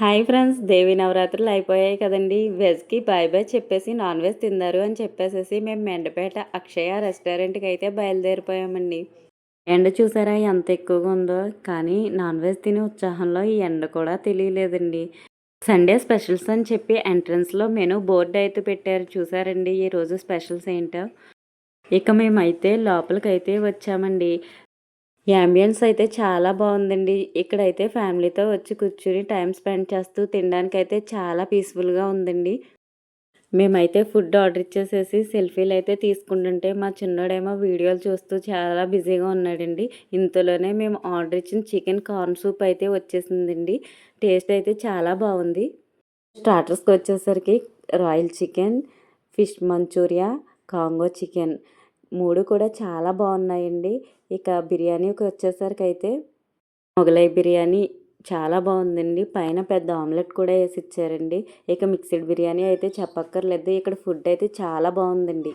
Hi friends దేవి నవరాత్రులు అయిపోయాయి కదండి. వెజ్కి బాయ్ బాయ్ చెప్పేసి నాన్ వెజ్ తిన్నారు అని చెప్పేసేసి మేము మెండపేట అక్షయ రెస్టారెంట్కి అయితే బయలుదేరిపోయామండి. ఎండ చూసారా ఎంత ఎక్కువగా ఉందో? కానీ నాన్ వెజ్ తినే ఉత్సాహంలో ఈ ఎండ కూడా తెలియలేదండి. సండే స్పెషల్స్ అని చెప్పి ఎంట్రన్స్లో మెనూ బోర్డు అయితే పెట్టారు. చూసారండి ఈరోజు స్పెషల్స్ ఏంటో? ఇక మేమైతే లోపలికైతే వచ్చామండి. యాంబియన్స్ అయితే చాలా బాగుందండి. ఇక్కడైతే ఫ్యామిలీతో వచ్చి కూర్చుని టైం స్పెండ్ చేస్తూ తినడానికి అయితే చాలా పీస్ఫుల్గా ఉందండి. మేమైతే ఫుడ్ ఆర్డర్ ఇచ్చేసేసి సెల్ఫీలు అయితే తీసుకుంటుంటే మా చిన్నోడేమో వీడియోలు చూస్తూ చాలా బిజీగా ఉన్నాడండి. ఇంతలోనే మేము ఆర్డర్ ఇచ్చిన చికెన్ కార్న్ సూప్ అయితే వచ్చేసిందండి. టేస్ట్ అయితే చాలా బాగుంది. స్టార్టర్స్కి వచ్చేసరికి రాయల్ చికెన్ ఫిష్ మంచూరియా కాంగో చికెన్ మూడు కూడా చాలా బాగున్నాయండి. ఇక బిర్యానీకి వచ్చేసరికి అయితే మొగలై బిర్యానీ చాలా బాగుందండి. పైన పెద్ద ఆమ్లెట్ కూడా వేసి ఇచ్చారండి. ఇక మిక్స్డ్ బిర్యానీ అయితే చెప్పక్కర్లేదు. ఇక్కడ ఫుడ్ అయితే చాలా బాగుందండి.